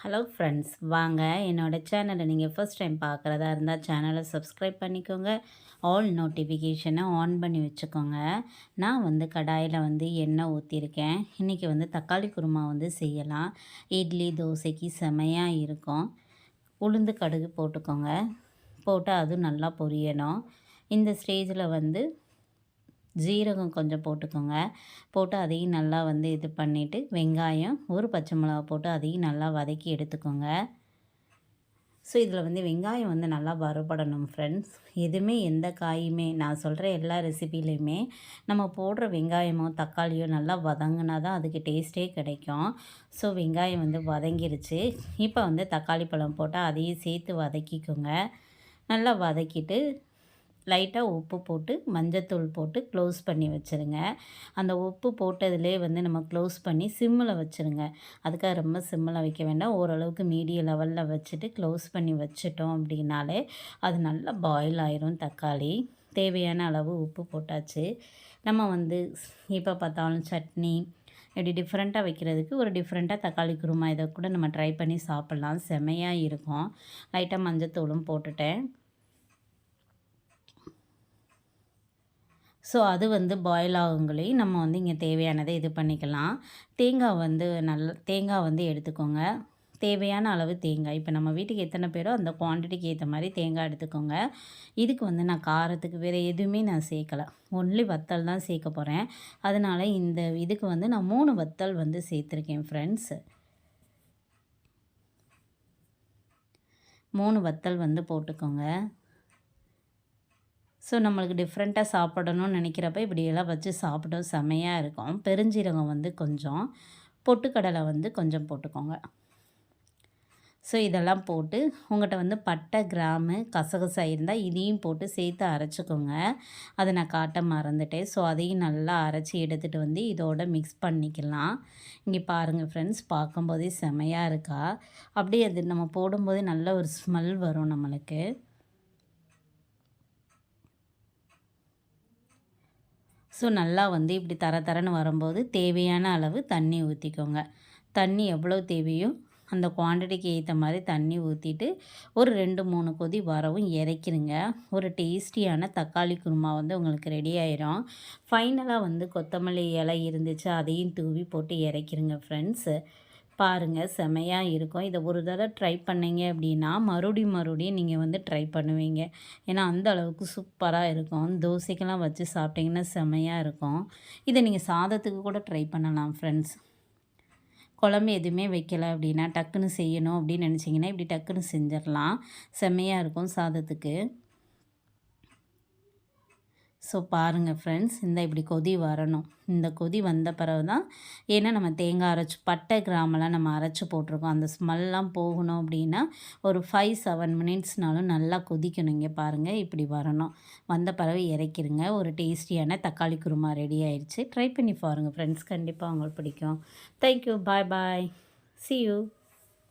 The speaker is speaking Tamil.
ஹலோ ஃப்ரெண்ட்ஸ் வாங்க என்னோடய சேனலை நீங்கள் ஃபர்ஸ்ட் டைம் பார்க்குறதா இருந்தால் சேனலை சப்ஸ்கிரைப் பண்ணிக்கோங்க. ஆல் நோட்டிஃபிகேஷனை ஆன் பண்ணி வச்சுக்கோங்க. நான் வந்து கடாயில் வந்து எண்ணெய் ஊற்றிருக்கேன் இன்றைக்கி வந்து தக்காளி குருமா வந்து செய்யலாம். இட்லி தோசைக்கு செமையாக இருக்கும். உளுந்து கடுகு போட்டுக்கோங்க. போட்டு அதுவும் நல்லா பொரியணும். இந்த ஸ்டேஜில் வந்து ஜீரகம் கொஞ்சம் போட்டுக்கோங்க. போட்டு அதையும் நல்லா வந்து இது பண்ணிவிட்டு வெங்காயம் ஒரு பச்சை மிளகா போட்டு அதையும் நல்லா வதக்கி எடுத்துக்கோங்க. ஸோ இதில் வந்து வெங்காயம் வந்து நல்லா வறுபடணும் ஃப்ரெண்ட்ஸ் எதுவுமே எந்த காயுமே நான் சொல்கிற எல்லா ரெசிபிலையுமே நம்ம போடுற வெங்காயமோ தக்காளியோ நல்லா வதங்கினா தான் அதுக்கு டேஸ்ட்டே கிடைக்கும். ஸோ வெங்காயம் வந்து வதங்கிருச்சு. இப்போ வந்து தக்காளி பழம் போட்டால் அதையும் சேர்த்து வதக்கிக்கோங்க. நல்லா வதக்கிட்டு லைட்டாக உப்பு போட்டு மஞ்சத்தூள் போட்டு க்ளோஸ் பண்ணி வச்சுருங்க. அந்த உப்பு போட்டதிலே வந்து நம்ம க்ளோஸ் பண்ணி சிம்மில் வச்சுருங்க. அதுக்காக ரொம்ப சிம்மில் வைக்க வேண்டாம். ஓரளவுக்கு மீடியம் லெவலில் வச்சுட்டு க்ளோஸ் பண்ணி வச்சிட்டோம் அப்படின்னாலே அது நல்லா பாயில் ஆயிரும் தக்காளி. தேவையான அளவு உப்பு போட்டாச்சு. நம்ம வந்து இப்போ பார்த்தாலும் சட்னி இப்படி டிஃப்ரெண்ட்டாக வைக்கிறதுக்கு ஒரு டிஃப்ரெண்ட்டாக தக்காளி குருமா இதை கூட நம்ம ட்ரை பண்ணி சாப்பிட்லாம். செமையாக இருக்கும். லைட்டாக மஞ்சத்தூளும் போட்டுட்டேன். ஸோ அது வந்து பாயில் ஆகுங்களையும் நம்ம வந்து இங்கே தேவையானதை இது பண்ணிக்கலாம். தேங்காய் வந்து நல்ல தேங்காய் வந்து எடுத்துக்கோங்க. தேவையான அளவு தேங்காய். இப்போ நம்ம வீட்டுக்கு எத்தனை பேரோ அந்த குவான்டிட்டிக்கு ஏற்ற மாதிரி தேங்காய் எடுத்துக்கோங்க. இதுக்கு வந்து நான் காரத்துக்கு வேறு எதுவுமே நான் சேர்க்கலை. ஒன்லி வத்தல் தான் சேர்க்க போகிறேன் அதனால் இந்த இதுக்கு வந்து நான் மூணு வத்தல் வந்து சேர்த்துருக்கேன் ஃப்ரெண்ட்ஸு மூணு வத்தல் வந்து போட்டுக்கோங்க. ஸோ நம்மளுக்கு டிஃப்ரெண்ட்டாக சாப்பிடணும்னு நினைக்கிறப்ப இப்படியெல்லாம் வச்சு சாப்பிடும் செமையாக இருக்கும். பெருஞ்சீரகம் வந்து கொஞ்சம் பொட்டுக்கடலை வந்து கொஞ்சம் போட்டுக்கோங்க. ஸோ இதெல்லாம் போட்டு உங்கள்கிட்ட வந்து பட்டை கிராமு கசகசா இருந்தால் இதையும் போட்டு சேர்த்து அரைச்சிக்கோங்க. அதை நான் காட்ட மறந்துட்டேன். ஸோ அதையும் நல்லா அரைச்சி எடுத்துகிட்டு வந்து இதோட மிக்ஸ் பண்ணிக்கலாம். இங்கே பாருங்கள் ஃப்ரெண்ட்ஸ் பார்க்கும்போதே செமையாக இருக்கா? அப்படியே அது நம்ம போடும்போதே நல்ல ஒரு ஸ்மெல் வரும் நம்மளுக்கு. ஸோ நல்லா வந்து இப்படி தர தரன்னு வரும்போது தேவையான அளவு தண்ணி ஊற்றிக்கோங்க தண்ணி எவ்வளோ தேவையோ அந்த குவான்டிட்டிக்கு ஏற்ற மாதிரி தண்ணி ஊற்றிட்டு ஒரு ரெண்டு மூணு கொதி வரவும் இறக்கிருங்க. ஒரு டேஸ்டியான தக்காளி குருமா வந்து உங்களுக்கு ரெடி ஆயிரும். ஃபைனலாக வந்து கொத்தமல்லி இலை இருந்துச்சு அதையும் தூவி போட்டு இறக்கிருங்க ஃப்ரெண்ட்ஸு பாருங்கள் செமையாக இருக்கும். இதை ஒரு தடவை ட்ரை பண்ணிங்க அப்படின்னா மறுபடியும் மறுபடியும் நீங்கள் வந்து ட்ரை பண்ணுவீங்க. ஏன்னா அந்த அளவுக்கு சூப்பராக இருக்கும். தோசைக்கெல்லாம் வச்சு சாப்பிட்டிங்கன்னா செமையாக இருக்கும். இதை நீங்கள் சாதத்துக்கு கூட ட்ரை பண்ணலாம் ஃப்ரெண்ட்ஸ் குழம்பு எதுவுமே வைக்கலை அப்படின்னா டக்குன்னு செய்யணும் அப்படின்னு நினச்சிங்கன்னா இப்படி டக்குன்னு செஞ்சிடலாம். செம்மையாக இருக்கும் சாதத்துக்கு. ஸோ பாருங்கள் ஃப்ரெண்ட்ஸ் இந்த இப்படி கொதி வரணும். இந்த கொதி வந்த பிறகு தான் ஏன்னா நம்ம தேங்காய் அரைச்சி பட்டை கிராமெல்லாம் நம்ம அரைச்சி போட்டிருக்கோம். அந்த ஸ்மெல்லாம் போகணும் அப்படின்னா ஒரு ஃபைவ் செவன் மினிட்ஸ்னாலும் நல்லா கொதிக்கணும். இங்கே பாருங்கள் இப்படி வரணும். வந்த பிறகு இறக்கிடுங்க ஒரு டேஸ்டியான தக்காளி குருமா ரெடி ஆயிடுச்சு ட்ரை பண்ணி பாருங்கள் ஃப்ரெண்ட்ஸ் கண்டிப்பாக அவங்களுக்கு பிடிக்கும். Thank you bye bye see you